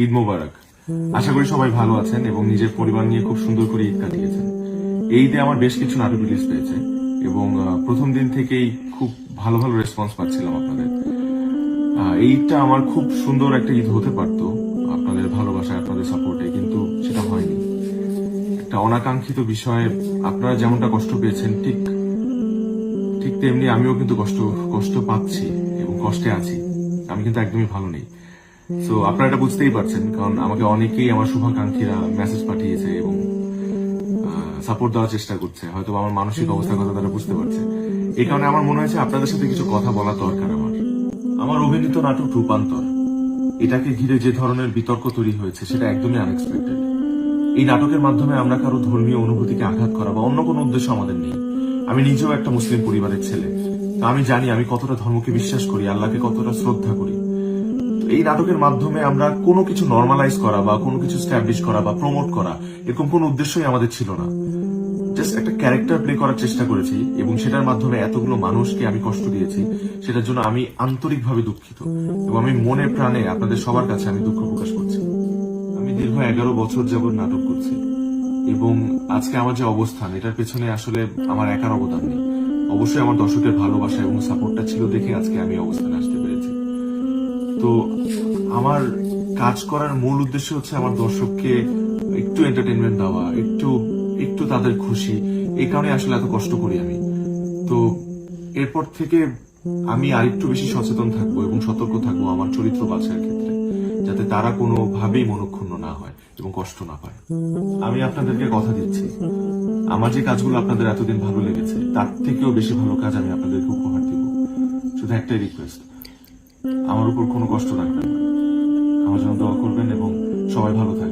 ঈদ মোবারক। আশা করি সবাই ভালো আছেন এবং নিজের পরিবার নিয়ে খুব সুন্দর করে ঈদ কাটিয়েছেন। এই ঈদে আমার বেশ কিছু নাটক রিলিজ পেয়েছে এবং প্রথম দিন থেকেই খুব ভালো ভালো রেসপন্স পাচ্ছিলাম আপনাদের। এই ঈদটা আমার খুব সুন্দর একটা ঈদ হতে পারতো আপনাদের ভালোবাসায়, আপনাদের সাপোর্টে কিন্তু সেটা হয়নি। একটা অনাকাঙ্ক্ষিত বিষয়ে আপনারা যেমনটা কষ্ট পেয়েছেন, ঠিক ঠিক তেমনি আমিও কিন্তু কষ্ট কষ্ট পাচ্ছি এবং কষ্টে আছি। আমি কিন্তু একদমই ভালো নেই। তো আপনারা এটা বুঝতেই পারছেন, কারণ আমাকে অনেকেই আমার শুভাকাঙ্ক্ষীরা মেসেজ পাঠিয়েছে এবং সাপোর্ট দেওয়ার চেষ্টা করছে। হয়তো আমার মানসিক অবস্থার কথা তারা বুঝতে পারছে। এই কারণে আমার মনে হয়েছে আপনাদের সাথে কিছু কথা বলা দরকার আমার। আমার অভিনীত নাটক রূপান্তর, এটাকে ঘিরে যে ধরনের বিতর্ক তৈরি হয়েছে, সেটা একদমই আনএক্সপেক্টেড এই নাটকের মাধ্যমে আমরা কারও ধর্মীয় অনুভূতিকে আঘাত করা বা অন্য কোনো উদ্দেশ্য আমাদের নেই। আমি নিজেও একটা মুসলিম পরিবারের ছেলে। তা আমি জানি, আমি কতটা ধর্মকে বিশ্বাস করি, আল্লাহকে কতটা শ্রদ্ধা করি। এই নাটকের মাধ্যমে আমরা কোনো কিছু নর্মালাইজ করা বা কোনো কিছু স্ট্যাবলিশ করা বা প্রমোট করা, এরকম কোনো উদ্দেশ্যই আমাদের ছিল না। জাস্ট একটা ক্যারেক্টার প্লে করার চেষ্টা করেছি এবং সেটার মাধ্যমে এতগুলো মানুষকে আমি কষ্ট দিয়েছি, সেটার জন্য আমি আন্তরিকভাবে দুঃখিত এবং আমি মনে প্রাণে আপনাদের সবার কাছে আমি দুঃখ প্রকাশ করছি। আমি দীর্ঘ এগারো বছর যাবত নাটক করছি এবং আজকে আমার যে অবস্থান, এটার পেছনে আসলে আমার একার অবদান নেই। অবশ্যই আমার দর্শকের ভালোবাসা এবং সাপোর্টটা ছিল দেখে আজকে আমি অবস্থানে আসতে পেরেছি তো আমার কাজ করার মূল উদ্দেশ্য হচ্ছে আমার দর্শককে একটু এন্টারটেনমেন্ট দেওয়া, একটু একটু তাদের খুশি। এই কারণে আসলে এত কষ্ট করি আমি। তো এরপর থেকে আমি আরেকটু বেশি সচেতন থাকব এবং সতর্ক থাকব আমার চরিত্র বাছার ক্ষেত্রে, যাতে তারা কোনোভাবেই মনক্ষুণ্ণ না হয় এবং কষ্ট না পায়। আমি আপনাদেরকে কথা দিচ্ছি। আমার যে কাজগুলো আপনাদের এতদিন ভালো লেগেছে, তার থেকেও বেশি ভালো কাজ আমি আপনাদেরকে উপহার দিব। শুধু একটাই রিকোয়েস্ট আমার উপর কোনো কষ্ট রাখবেন না। আমার জন্য দোয়া করবেন এবং সবাই ভালো থাকবেন।